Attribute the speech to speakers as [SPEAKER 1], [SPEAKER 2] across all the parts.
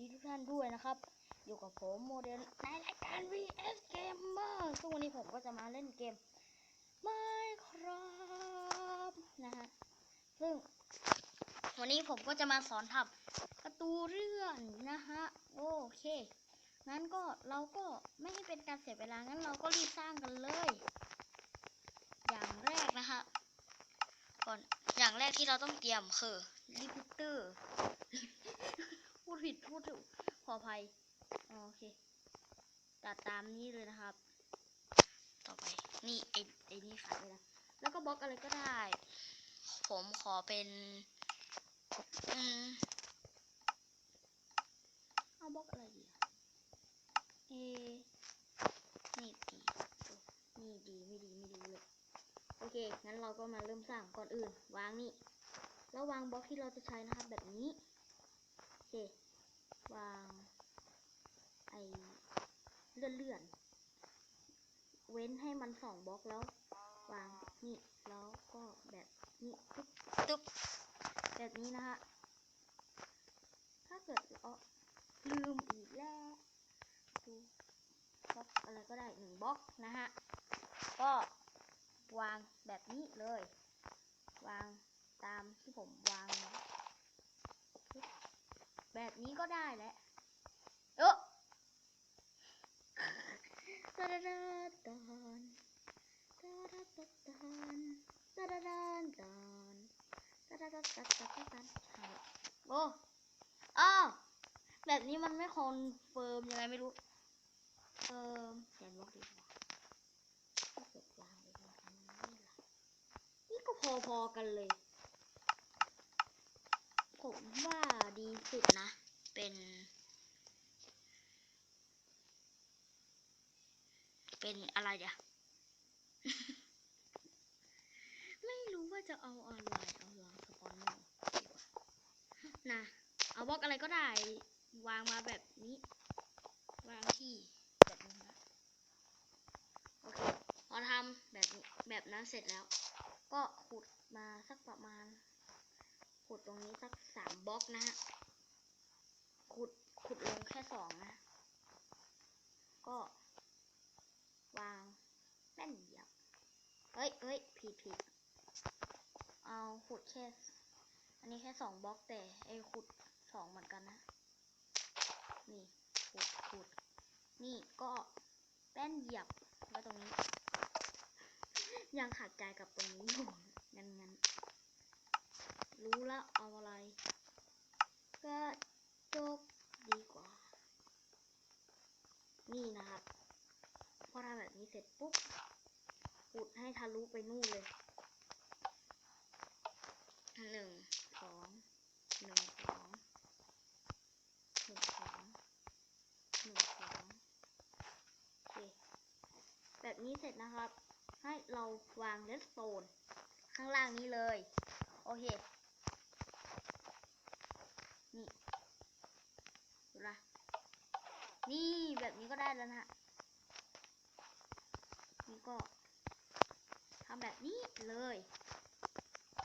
[SPEAKER 1] ดีทุกท่านด้วยนะครับ อยู่กับผมโมเดลในรายการ VS Gamer ซึ่งวันนี้ผมก็จะมาเล่นเกม Minecraft นะฮะ ซึ่ง วันนี้ผมก็จะมาสอนทำประตูเลื่อนนะฮะ โอเค งั้นก็เราก็ไม่ให้เป็นการเสียเวลา งั้นเราก็รีบสร้างกันเลย อย่างแรกนะคะ ก่อน อย่างแรกที่เราต้องเตรียมคือรีพิเตอร์ พูดผิดพูดถูกขออภัยอ๋อโอเคตัดตามนี้เลยนะครับ ต่อไปนี่ไอไอนี่ขายไปแล้วแล้วก็บล็อกอะไรก็ได้ ผมขอเป็นอืมเอาบล็อกอะไรดีเอนี่ดีนี่ดีไม่ดีไม่ดีเลยโอเคงั้นเราก็มาเริ่มสร้างก่อนอื่น วางนี่แล้ววางบล็อกที่เราจะใช้นะครับแบบนี้ เค วาง ไอเลื่อนเลื่อน เว้นให้มันสองบล็อกแล้ว วางนี่แล้วก็แบบนี้ตุ๊บตุ๊บแบบนี้นะฮะ ถ้าเกิดเราลืมอีกแล้วดูบล็อกอะไรก็ได้หนึ่งบล็อกนะฮะ ก็วางแบบนี้เลย วางตามที่ผมวาง แบบนี้ก็ได้แหละเออตะดะดะดอนตะดะดะดอนตะดะดะดอนตะดะดะดะดะดะดอนใช่โอ้อ้าวแบบนี้มันไม่คอนเฟิร์มยังไงไม่รู้ เออเขียนบล็อกดีกว่าถ้าเกิดวางไว้ตรงนี้ล่ะนี่ก็พอๆกันเลย ผมว่า ดีสุดนะ เป็น เป็นอะไรเดี๋ยไม่รู้ว่าจะเอาอะไรเอาวางสปอนเนอร์ดีกว่านะเอาบล็อกอะไรก็ได้ วางมาแบบนี้ วางที่แบบนี้นะโอเคพอทำแบบแบบนั้นเสร็จแล้ว ก็ขุดมาสักประมาณขุดตรงนี้สักสามบล็อกนะฮะ ขุดลงแค่สองนะ ก็วางแป้นเหยียบเฮ้ยเฮ้ยผิดผิด เอาขุดแค่ อันนี้แค่สองบล็อกแต่ไอขุดสองเหมือนกันนะ นี่ขุดขุด นี่ก็แป้นเหยียบไว้ตรงนี้ ยังขาดใจกับตรงนี้อยู่งั้นงั้นรู้แล้วเอาอะไร ก็จก ดีกว่า นี่นะครับพอทำแบบนี้เสร็จปุ๊บอุดให้ทะลุไปนู่นเลยหนึ่งสองหนึ่งสองหนึ่งสองหนึ่งสองโอเคแบบนี้เสร็จนะครับ ให้เราวางเลสโตนข้างล่างนี้เลย โอเค นี่ดูนะ นี่แบบนี้ก็ได้แล้วนะฮะนี่ก็ทำแบบนี้เลย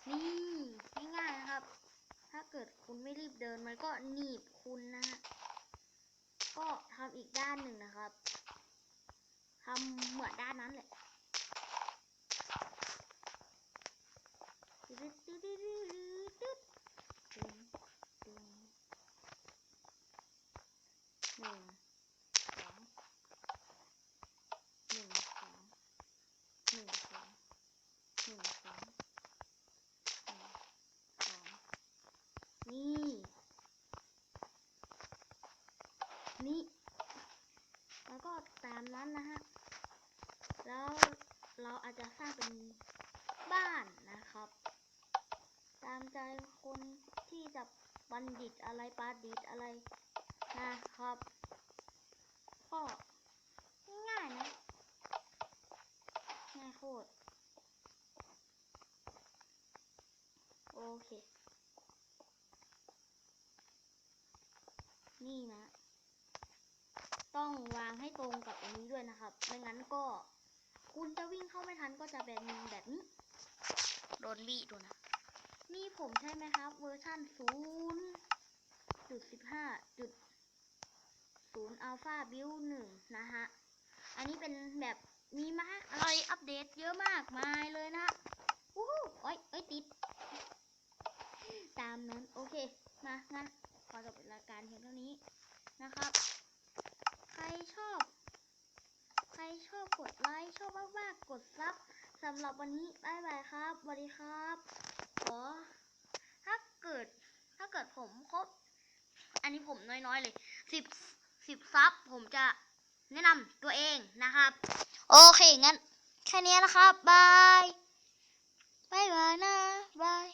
[SPEAKER 1] นี่ง่ายๆนะครับ ถ้าเกิดคุณไม่รีบเดินมันก็หนีบคุณนะฮะก็ทำอีกด้านหนึ่งนะครับทำเหมือนด้านนั้นแหละดืตึ๊ดตึ๊ดตึ๊ดหนึ่งสองหนึ่งสองหนึ่งสองหนึ่งสองหนึ่งสองนี่ นี่แล้วก็ตามนั้นนะฮะ แล้วเราอาจจะสร้างเป็นบ้านนะครับ ตามใจคนที่จะบัณฑิตอะไรประดิษฐ์อะไรนะครับก็ง่ายนะง่ายโคตรโอเค นี่นะ ต้องวางให้ตรงกับอันนี้ด้วยนะครับ ไม่งั้นก็ คุณจะวิ่งเข้าไม่ทันก็จะเป็นแบบนี้ โดนบี้ดูนะ นี่ผมใช่ไหมครับ เวอร์ชั่นศูนย์จุดสิบห้าจุด1.0 Alpha Build 1นะฮะ อันนี้เป็นแบบมีมาอะไรอัปเดตเยอะมากมายเลยนะวู้ฮู้โอ้ยเอ้ยติด ตามนั้น โอเค มา งั้น ขอจบรายการเพียงเท่านี้นะครับ ใครชอบ ใครชอบกดไล ค์ชอบมากๆ กดซับสำหรับวันนี้บายบายครับสวัสดีครับ ขอ ถ้าเกิด ถ้าเกิดผมครบ อันนี้ผมน้อยๆเลยสิบสิบซับผมจะแนะนำตัวเองนะครับ โอเคงั้น แค่นี้นะครับบายบายบายนะบาย